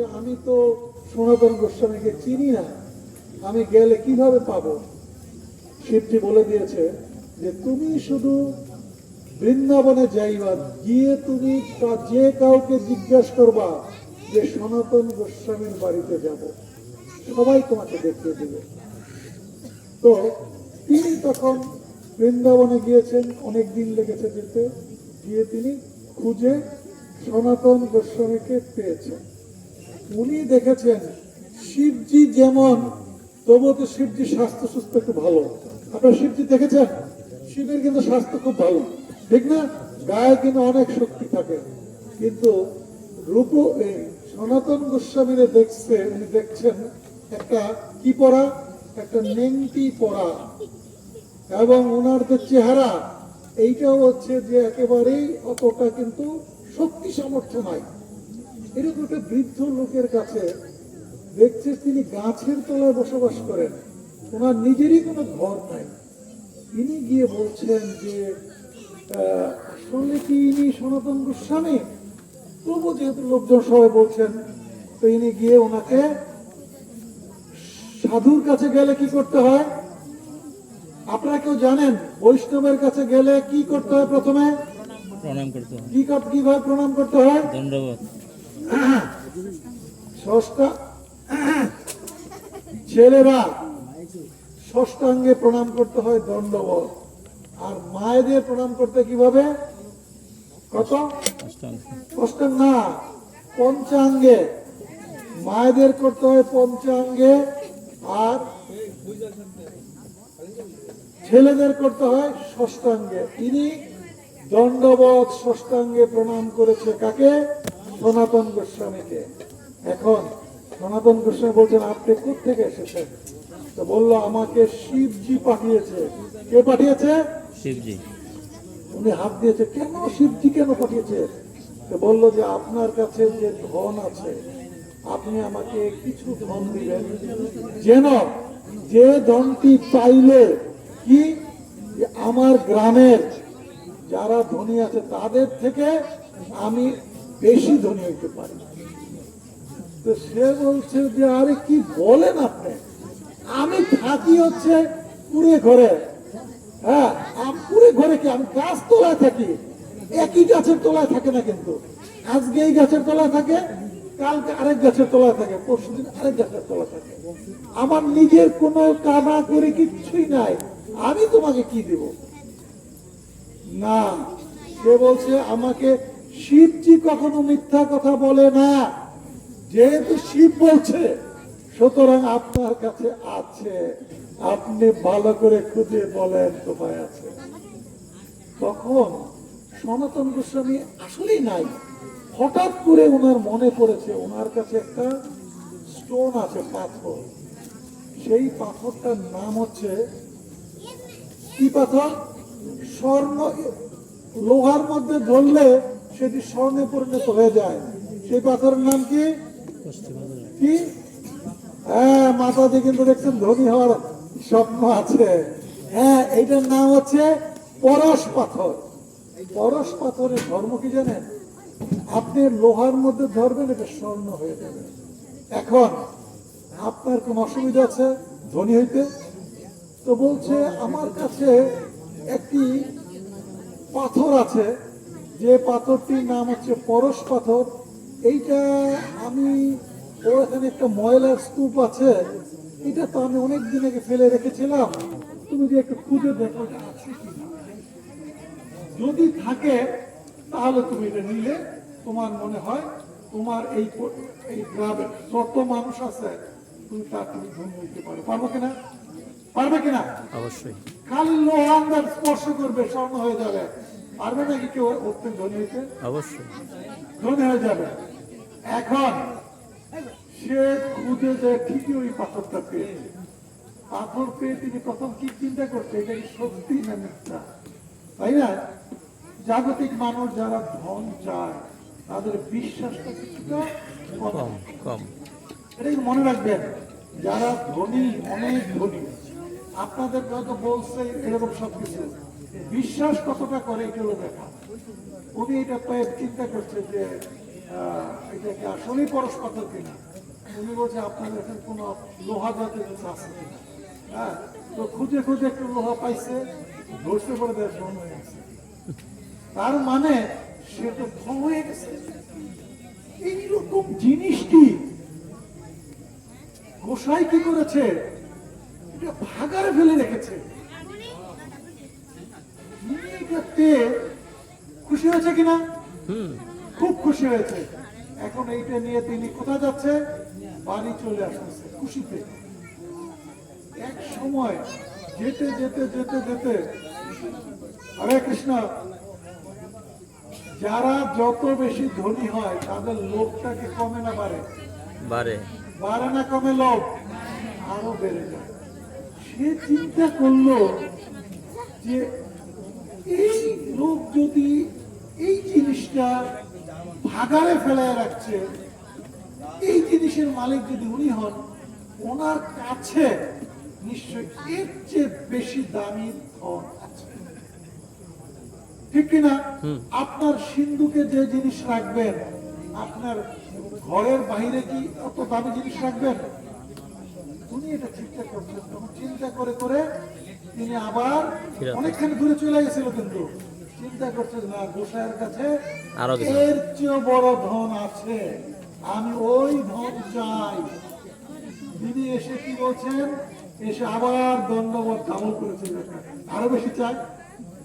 যে আমি তো সনাতন গোস্বামীকে চিনি না, আমি গেলে কীভাবে পাবো? শিবজি বলে দিয়েছে যে তুমি শুধু বৃন্দাবনে যাইবা, গিয়ে তুমি যে কাউকে জিজ্ঞাসা করবা যে সনাতন গোস্বামীর বাড়িতে যাব। সবাই তোমাকে দেখিয়ে দেবে। তো তিনি তখন বৃন্দাবনে গিয়েছেন, অনেক দিন লেগেছে যেতে, গিয়ে তিনি খুঁজে সনাতন গোস্বামীকে পেয়েছেন। উনি দেখেছেন, শিবজি যেমন, তবুও তো শিবজি স্বাস্থ্য সুস্থ একটু ভালো। আপনার শিবজি দেখেছেন? শিবের কিন্তু স্বাস্থ্য খুব ভালো। ঠিক না? গায়ে কিন্তু অনেক শক্তি থাকে। কিন্তু রূপ সনাতন গোস্বামীরে দেখছে, উনি দেখছেন একটা কি পরা? একটা নেংটি পরা। এবং ওনার যে চেহারা, এইটাও হচ্ছে যে একেবারেই অতটা কিন্তু শক্তি সামর্থ্য নাই। এরকম একটা বৃদ্ধ লোকের কাছে দেখছে তিনি গাছের তলায় বসবাস করেন। ওনার নিজেরই কোনো ঘর নাই। তিনি গিয়ে বলছেন যে আসলে কি ইনি সনাতন গোস্বামী? তবু যেহেতু লোকজন সবাই বলছেন তো ইনি গিয়ে ওনাকে সাধুর কাছে গেলে কি করতে হয়? আপনারা কেউ জানেন বৈষ্ণবের কাছে গেলে কি করতে হয় প্রথমে? প্রণাম করতে হয়। কি কীভাবে প্রণাম করতে হয়? দণ্ডবোধ। ষষ্ঠা। ছেলেরা ষষ্ঠাঙ্গে প্রণাম করতে হয় দণ্ডবত আর মায়েদের প্রণাম করতে কীভাবে? কত? অষ্টাঙ্গ না, পঞ্চাঙ্গে। মায়েদের করতে হয় পঞ্চাঙ্গে আর ছেলেদের করতে হয় ষষ্ঠাঙ্গে তিনি দণ্ডবত ষষ্ঠাঙ্গে প্রণাম করেছে কাকে? সনাতন গোস্বামীকে। এখন সনাতন গোস্বামী বলছেন আপনি থেকে এসেছেন? তো বলল আমাকে শিবজি পাঠিয়েছে। কে পাঠিয়েছে? শিবজি। উনি হাত দিয়েছে কেন শিবজি কেন পাঠিয়েছে? তো বলল যে আপনার কাছে যে ধন আছে আপনি আমাকে কিছু ধন দিবেন। যেন যে ধনটি পাইলে কি? আমার গ্রামের যারা ধনী আছে তাদের থেকে আমি বেশি ধনী হইতে পারি। তো সে বলছে যে, আরে, কি বলেন আপনি? আমি থাকি হচ্ছে কুড়ে ঘরে। হ্যাঁ কুড়ে ঘরে কি আমি গাছ তলায় থাকি? একই গাছের তলায় থাকে না কিন্তু। আজকে এই গাছের তলায় থাকে, কালকে আরেক গাছের তলায় থাকে পরশু দিন আরেক গাছের তলায় থাকে। আমার নিজের কোনো কানা করে কিচ্ছুই নাই। আমি তোমাকে কি দেব? না, সে বলছে, আমাকে শিবজি কখনো মিথ্যা কথা বলে না। যেহেতু শিব বলছে, সুতরাং আপনার কাছে আছে। আপনি ভালো করে খুঁজে বলেন কোথায় আছে। তখন সনাতন গোস্বামী আসলেই নাই। হঠাৎ করে ওনার মনে পড়েছে, ওনার কাছে একটা স্টোন আছে, পাথর। সেই পাথরটার নাম হচ্ছে কি পাথর? স্বর্ণ, লোহার মধ্যে ধরলে সেটি স্বর্ণে পরিণত হয়ে যায়, সেই পাথরের নাম কি? কি? হ্যাঁ মাতাজি কিন্তু দেখছেন ধনী হওয়ার স্বপ্ন আছে। হ্যাঁ এইটার নাম হচ্ছে পরশ পাথর। পরশ পাথরের ধর্ম কি জানেন? আপনি লোহার মধ্যে ধরবেন, এটা স্বর্ণ হয়ে যাবে। এখন, আপনার কোন অসুবিধা আছে ধনী হইতে? তো বলছে, আমার কাছে একটি পাথর আছে যে পাথরটির নাম হচ্ছে পরশ পাথর এইটা আমি ও এখানে একটা ময়লার স্তূপ আছে এটা তো আমি অনেক দিন আগে ফেলে রেখেছিলাম। তুমি যে একটু খুঁজে দেখো আছে। যদি থাকে তাহলে তুমি এটা নিলে তোমার মনে হয় তোমার এই এই গ্রামে যত মানুষ আছে তুমি তার তুমি ধনী হইতে পারো। পারব কিনা? পারবে কিনা? অবশ্যই। খালি লোহান্দার স্পর্শ করবে স্বর্ণ হয়ে যাবে। পারবে নাকি কেউ ধনী অবশ্যই। ধনী হয়ে যাবে। এখন সে খুঁজে যায় ঠিকই ওই পাথরটা পেয়েছে। পাথর পেয়ে তিনি প্রথম কি চিন্তা করছে? এটা কি সত্যি না মিথ্যা? তাই না? জাগতিক মানুষ যারা ধন চায় তাদের বিশ্বাসটা কিছুটা কম। কম এটা মনে রাখবেন যারা ধনী অনেক ধনী আপনাদের হয়তো বলছে এরকম সবকিছু। বিশ্বাস কতটা করে এটা হলো দেখা উনি এটা পেয়ে চিন্তা করছে যে এটা কি আসলেই পরশ পাথর কিনা? উনি বলছে, আপনার এখানে কোনো লোহা জাতীয় কিছু আছে কিনা? হ্যাঁ তো খুঁজে খুঁজে একটু লোহা পাইছে ধরতে পরে দেয় ফোন হয়ে গেছে। তার মানে সে তো ফোন হয়ে গেছে। এইরকম জিনিসটি গোসাই কি করেছে? এটা ভাগারে ফেলে রেখেছে। পেয়ে খুশি হয়েছে কিনা? খুব খুশি হয়েছে। এখন এইটা নিয়ে তিনি কোথায় যাচ্ছে? বাড়ি চলে আসতেছে খুশিতে। এক সময় যেতে যেতে যেতে যেতে হরে কৃষ্ণ যারা যত বেশি ধনী হয় তাদের লোভটাকে কমে না বাড়ে? বারে বাড়ে না কমে লোভ? আরও বেড়ে যায়। সে চিন্তা করল যে এই লোক যদি এই জিনিসটা ভাগারে ফেলায় রাখছে এই জিনিসের মালিক যদি উনি হন ওনার কাছে নিশ্চয় এর চেয়ে বেশি দামি ধন আছে। ঠিক কিনা আপনার সিন্ধুকে যে জিনিস রাখবেন আপনার ঘরের বাইরে কি অত দামি জিনিস রাখবেন? উনি এটা চিন্তা করছেন তখন চিন্তা করে করে তিনি আবার অনেকখানি দূরে চলে গেছিল কিন্তু। চিন্তা করছেন না গোসাইয়ের কাছে এর চেয়ে বড় ধন আছে। আমি ওই ধন চাই। তিনি এসে কি বলছেন? এসে আবার দণ্ডবোধ কামল করেছে আরও বেশি চাই।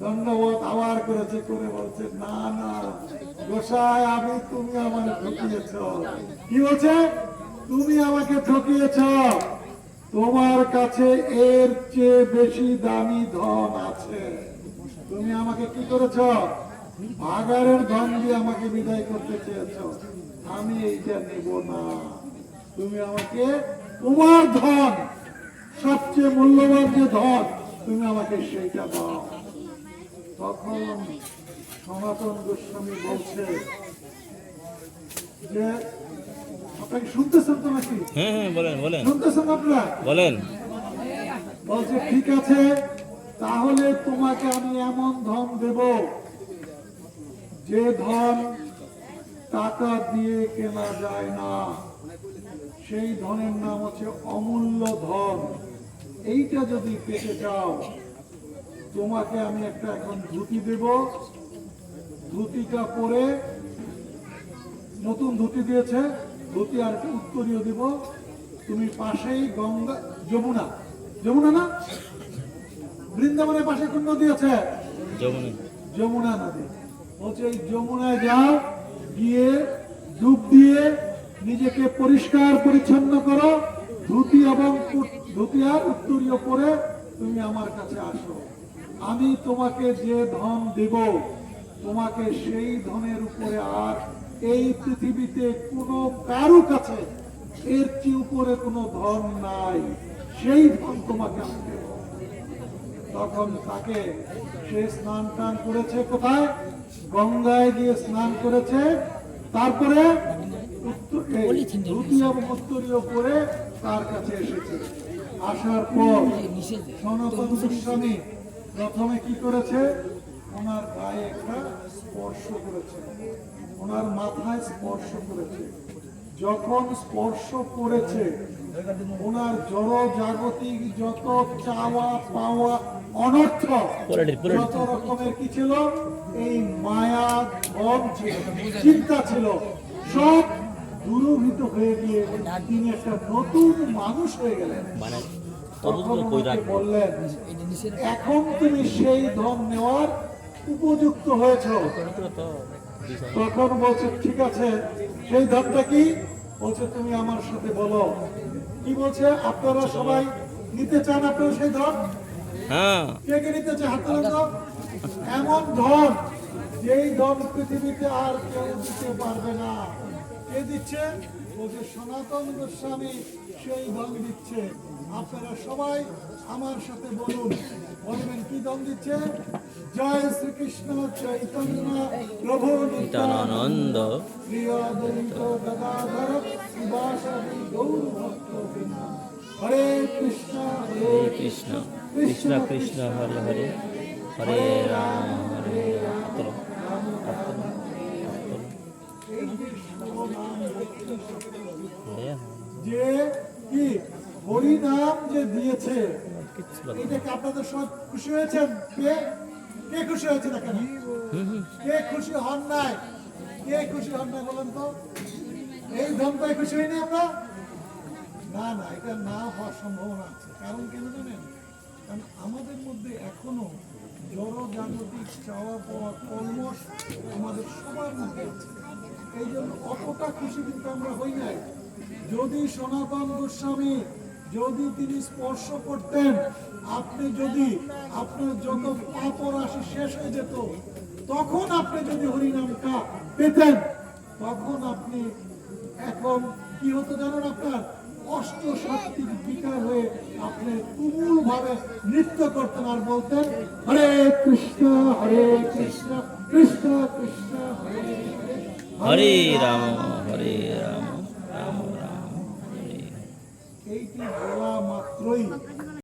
দণ্ডবোধ আবার করেছে করে বলছে না না গোসাই আমি তুমি আমার ঠকিয়েছ। কি বলছে? তুমি আমাকে ঠকিয়েছ। তোমার কাছে এর চেয়ে বেশি দামি ধন আছে। তুমি আমাকে কি করেছ? ভাগারের ধন দিয়ে আমাকে বিদায় করতে চেয়েছ। আমি এইটা নেব না। তুমি আমাকে তোমার ধন, সবচেয়ে মূল্যবান যে ধন, তুমি আমাকে সেইটা দাও। তখন সনাতন গোস্বামী বলছে যে শুনতেছেন তো নাকি? হ্যাঁ হ্যাঁ বলেন বলেন। শুনতেছেন আপনারা? বলেন। বলছে ঠিক আছে তাহলে তোমাকে আমি এমন ধন দেব যে ধন টাকা দিয়ে কেনা যায় না। সেই ধনের নাম হচ্ছে অমূল্য ধন। এইটা যদি পেতে চাও তোমাকে আমি একটা এখন ধুতি দেব। ধুতিটা পরে নতুন ধুতি দিয়েছে। ধুতি উত্তরীয় দিব। তুমি পাশেই গঙ্গা যমুনা। যমুনা না? বৃন্দাবনের পাশে কোন নদী আছে? যমুনা। যমুনা নদী। বলছে এই যমুনায় যাও গিয়ে ডুব দিয়ে নিজেকে পরিষ্কার পরিচ্ছন্ন করো। ধুতি এবং ধুতি আর উত্তরীয় পরে তুমি আমার কাছে আসো। আমি তোমাকে যে ধন দেব তোমাকে সেই ধনের উপরে আর এই পৃথিবীতে কোনো কারও কাছে এর চেয়ে উপরে কোনো ধন নাই। সেই ধন তোমাকে আমি তখন তাকে সে স্নান টান করেছে কোথায়? গঙ্গায় গিয়ে স্নান করেছে। তারপরে উত্তরীয় তার কাছে এসেছে। আসার পর সনাতন গোস্বামী প্রথমে কি করেছে? ওনার গায়ে একটা স্পর্শ করেছে। ওনার মাথায় স্পর্শ করেছে। যখন স্পর্শ করেছে ওনার জড় জাগতিক যত চাওয়া পাওয়া অনর্থ। যত রকমের কি ছিল? এই মায়া ছিল চিন্তা ছিল। সব দূরভূত হয়ে গিয়ে তিনি একটা নতুন মানুষ হয়ে গেলেন। মানে বললেন এখন তুমি সেই ধন নেওয়ার উপযুক্ত হয়েছ। তখন বলছে ঠিক আছে সেই ধনটা কি? বলছে তুমি আমার সাথে বলো। কি বলছে? আপনারা সবাই নিতে চান আপনারা সেই ধন হ্যাঁ। কে কে নিতে চান হাত এমন ধন যেই ধন পৃথিবীতে আর কেউ দিতে পারবে না। কে দিচ্ছে? বলছে সনাতন গোস্বামী সেই ধন দিচ্ছে। আপনারা সবাই আমার সাথে বলুন। বলবেন কি ধন দিচ্ছে? জয় শ্রীকৃষ্ণ চৈতন্য প্রভু নিত্যানন্দ প্রিয়দৈত গদাধর শিবাসাদি গৌর ভক্ত হরে কৃষ্ণ হরে কৃষ্ণ। কৃষ্ণ কৃষ্ণ হরে হরে। হরে রাম হরে রাম। যে কি? হরি নাম যে দিয়েছে সব খুশি হয়েছেন? কে? কে খুশি হয়েছে কে খুশি হন নাই? কে খুশি হন বলেন তো? এই খুশি আমরা? না না, এটা না হওয়ার আছে। কারণ কেন জানেন? কারণ আমাদের মধ্যে এখনও জড় জাগতিক চাওয়া পাওয়া কলমস আমাদের সবার মধ্যে আছে। এই জন্য অতটা খুশি কিন্তু আমরা হই নাই। যদি সনাতন গোস্বামী যদি তিনি স্পর্শ করতেন, আপনি যদি আপনার যত পাপ রাশি শেষ হয়ে যেত, তখন আপনি যদি হরিনামটা পেতেন, তখন আপনি এখন কি হতো জানেন আপনার? অষ্ট শক্তির বিকার হয়ে আপনি তুমুল ভাবে নৃত্য করতেন আর বলতেন, হরে কৃষ্ণ হরে কৃষ্ণ কৃষ্ণ কৃষ্ণ, হরে হরে রাম হরে রাম রাম। এইটি বলা মাত্রই